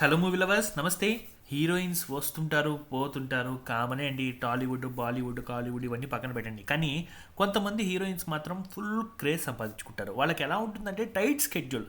Hello movie lovers నమస్తే. Heroines వస్తుంటారు పోతుంటారు. కామనే అండి. టాలీవుడ్ బాలీవుడ్ కాలీవుడ్ ఇవన్నీ పక్కన పెట్టండి. కానీ కొంతమంది హీరోయిన్స్ మాత్రం ఫుల్ క్రేజ్ సంపాదించుకుంటారు. వాళ్ళకి ఎలా ఉంటుందంటే టైట్ స్కెడ్యూల్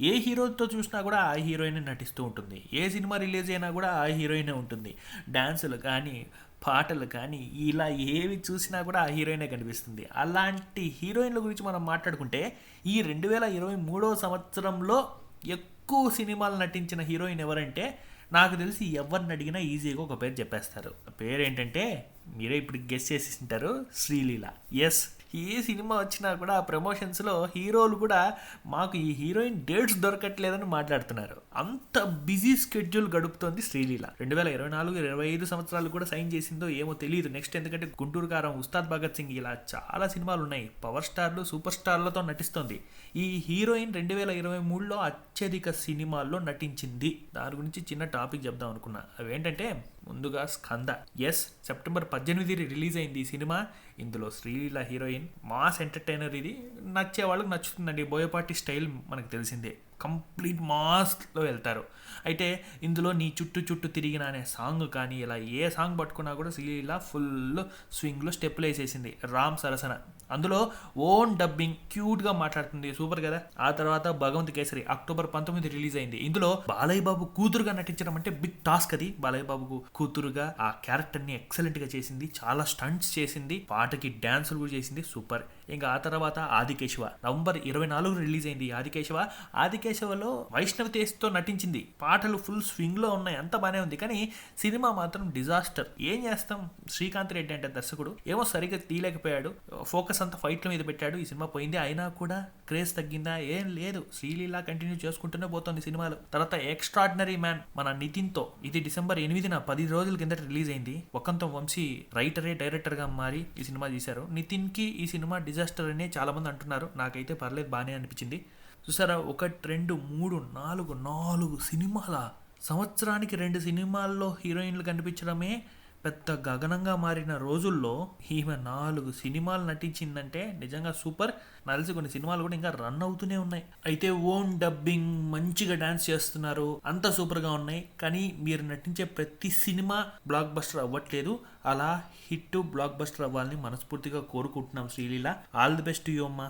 ఏ హీరోతో చూసినా కూడా ఆ హీరోయిన్ నటిస్తూ ఉంటుంది. ఏ సినిమా రిలీజ్ అయినా కూడా ఆ హీరోయినే ఉంటుంది. డ్యాన్సులు కానీ పాటలు కానీ ఇలా ఏవి చూసినా కూడా ఆ హీరోయినే కనిపిస్తుంది. అలాంటి హీరోయిన్ల గురించి మనం మాట్లాడుకుంటే ఈ రెండు వేల ఇరవై మూడో సంవత్సరంలో ఎక్కువ సినిమాలు నటించిన హీరోయిన్ ఎవరంటే నాకు తెలిసి ఎవరిని అడిగినా ఈజీగా ఒక పేరు చెప్పేస్తారు. పేరు ఏంటంటే మీరే ఇప్పుడు గెస్ చేసి ఉంటారు శ్రీలీల. ఎస్ ఏ సినిమా వచ్చినా కూడా ఆ ప్రమోషన్స్లో హీరోలు కూడా మాకు ఈ హీరోయిన్ డేట్స్ దొరకట్లేదని మాట్లాడుతున్నారు. అంత బిజీ స్కెడ్యూల్ గడుపుతోంది శ్రీలీల. రెండు వేల ఇరవై నాలుగు ఇరవై ఐదు సంవత్సరాలు కూడా సైన్ చేసిందో ఏమో తెలియదు నెక్స్ట్ ఎందుకంటే గుంటూరు కారం ఉస్తాద్ భగత్ సింగ్ ఇలా చాలా సినిమాలు ఉన్నాయి. పవర్ స్టార్లు సూపర్ స్టార్లతో నటిస్తోంది. ఈ హీరోయిన్ రెండు వేల ఇరవై మూడులో అత్యధిక సినిమాల్లో నటించింది. దాని గురించి చిన్న టాపిక్ చెప్దాం అనుకున్నా. అవేంటంటే ముందుగా స్కంద. ఎస్ సెప్టెంబర్ పద్దెనిమిది రిలీజ్ అయింది ఈ సినిమా. ఇందులో శ్రీలీల హీరోయిన్ మాస్ ఎంటర్టైనర్ ఇది. నచ్చే వాళ్ళకి నచ్చుతుందండి బోయపాటి స్టైల్ మనకు తెలిసిందే. కంప్లీట్ మాస్లో వెళ్తారు. అయితే ఇందులో నీ చుట్టూ చుట్టూ తిరిగిన అనే సాంగ్ కానీ ఇలా ఏ సాంగ్ పట్టుకున్నా కూడా శ్రీలీల ఫుల్ స్వింగ్లో స్టెప్పులు వేసేసింది. రామ్ సరసన. అందులో ఓన్ డబ్బింగ్ క్యూట్గా మాట్లాడుతుంది. సూపర్ కదా? ఆ తర్వాత భగవంత్ కేసరి అక్టోబర్ పంతొమ్మిది రిలీజ్ అయింది. ఇందులో బాలయ్య బాబు కూతురుగా నటించడం అంటే బిగ్ టాస్క్ అది. బాలయ్య బాబుకు కూతురుగా ఆ క్యారెక్టర్ని ఎక్సలెంట్గా చేసింది. చాలా స్టంట్స్ చేసింది. పాటకి డ్యాన్సులు కూడా చేసింది. సూపర్. ఇంకా ఆ తర్వాత ఆదికేశవ. నవంబర్ ఇరవై నాలుగు రిలీజ్ అయింది ఆదికేశవ. ఆదికేశవలో వైష్ణవ్ తేజ్తో నటించింది. పాటలు ఫుల్ స్వింగ్లో ఉన్నాయి. అంత బాగానే ఉంది. కానీ సినిమా మాత్రం డిజాస్టర్. ఏం చేస్తాం? శ్రీకాంత్ రెడ్డి అంటే దర్శకుడు. ఏమో సరిగ్గా తీయలేకపోయాడు. ఫోకస్ అంతా ఫైట్ల మీద పెట్టాడు. ఈ సినిమా పోయింది. అయినా కూడా క్రేజ్ తగ్గిందా? ఏం లేదు. శ్రీలీల కంటిన్యూ చేసుకుంటూనే పోతుంది సినిమాలు. తర్వాత ఎక్స్ట్రాడినరీ మ్యాన్ మన నితిన్తో ఇది డిసెంబర్ ఎనిమిదిన పది రోజుల కిందట రిలీజ్ అయింది. ఒకంతం వంశీ రైటరే డైరెక్టర్గా మారి ఈ సినిమా తీశారు. నితిన్కి ఈ సినిమా డిజాస్టర్ అనే చాలామంది అంటున్నారు. నాకైతే పర్లేదు బాగానే అనిపించింది. చూసారా ఒకటి రెండు మూడు నాలుగు నాలుగు సినిమాల సంవత్సరానికి రెండు సినిమాల్లో హీరోయిన్లు కనిపించడమే పెద్ద గగనంగా మారిన రోజుల్లో ఈమె నాలుగు సినిమాలు నటించిందంటే నిజంగా సూపర్. నలిసి కొన్ని సినిమాలు కూడా ఇంకా రన్ అవుతూనే ఉన్నాయి. అయితే ఓన్ డబ్బింగ్ మంచిగా డాన్స్ చేస్తున్నారు. అంత సూపర్గా ఉన్నాయి. కానీ మీరు నటించే ప్రతి సినిమా బ్లాక్ బస్టర్ అవ్వట్లేదు. అలా హిట్ బ్లాక్ బస్టర్ అవ్వాలని మనస్ఫూర్తిగా కోరుకుంటున్నాం Sreeleela. All the best you అమ్మా.